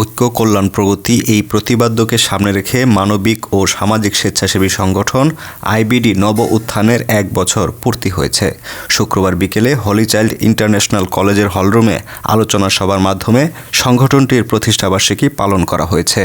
ঐক্য, কল্যাণ, প্রগতি এই প্রতিবাদ্যকে সামনে রেখে মানবিক ও সামাজিক স্বেচ্ছাসেবী সংগঠন আইবিডি নব উত্থানের এক বছর পূর্তি হয়েছে। শুক্রবার বিকেলে হলি চাইল্ড ইন্টারন্যাশনাল কলেজের হলরুমে আলোচনা সভার মাধ্যমে সংগঠনটির প্রতিষ্ঠাবার্ষিকী পালন করা হয়েছে।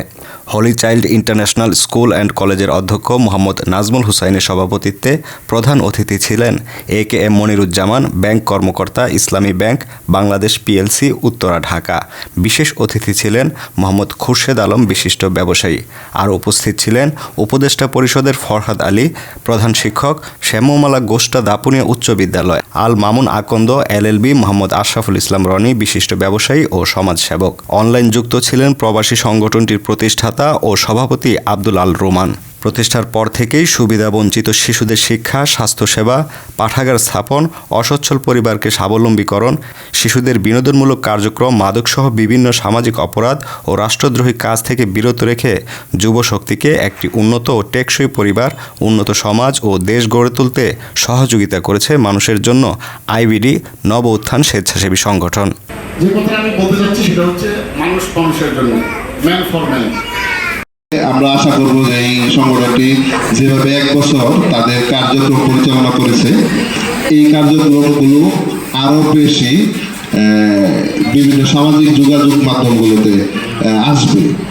Holy Child International School and কলেজের অধ্যক্ষ মোহাম্মদ নাজমুল হুসাইনের সভাপতিত্বে প্রধান অতিথি ছিলেন A K M Moniruzzaman, bank কর্মকর্তা, ইসলামী ব্যাংক, বাংলাদেশ পিএলসি উত্তরা, ঢাকা। বিশেষ অতিথি ছিলেন মোহাম্মদ খুরশেদ আলম বিশিষ্ট ব্যবসায়ী। আর উপস্থিত ছিলেন উপদেষ্টা পরিষদের ফরহাদ আলী, প্রধান শিক্ষক শ্যামমালা গোষ্ঠা দাপুনিয়া উচ্চ বিদ্যালয়, আল মামুন আকন্দ এলএলবি মোহাম্মদ আশরাফুল ইসলাম রনি বিশিষ্ট ব্যবসায়ী ও সমাজসেবক। অনলাইন যুক্ত ছিলেন প্রবাসী সংগঠনটির প্রতিষ্ঠাতা ও সভাপতি আব্দুল আল রোমান। প্রতিষ্ঠার পর থেকেই সুবিধাবঞ্চিত শিশুদের শিক্ষা স্বাস্থ্যসেবা পাঠাগার স্থাপন অসচ্ছল পরিবারকে স্বাবলম্বীকরণ শিশুদের বিনোদনমূলক কার্যক্রম মাদকসহ বিভিন্ন সামাজিক অপরাধ ও রাষ্ট্রদ্রোহী কাজ থেকে বিরত রেখে যুব শক্তিকে একটি উন্নত ও টেকসই পরিবার উন্নত সমাজ ও দেশ গড়ে তুলতে সহযোগিতা করেছে মানুষের জন্য আইবিডি নব উত্থান স্বেচ্ছাসেবী সংগঠন। যে কথাটা আমি বলতে চাচ্ছি সেটা হচ্ছে মানুষ মানুষের জন্য ম্যান ফর ম্যান আমরা আশা করব যে এই সংগঠনটি যেভাবে এক বছর তাদের কার্যক্রম পরিচালনা করেছে, এই কার্যক্রমগুলো আরও বেশি বিভিন্ন সামাজিক যোগাযোগ মাধ্যমগুলোতে আসবে।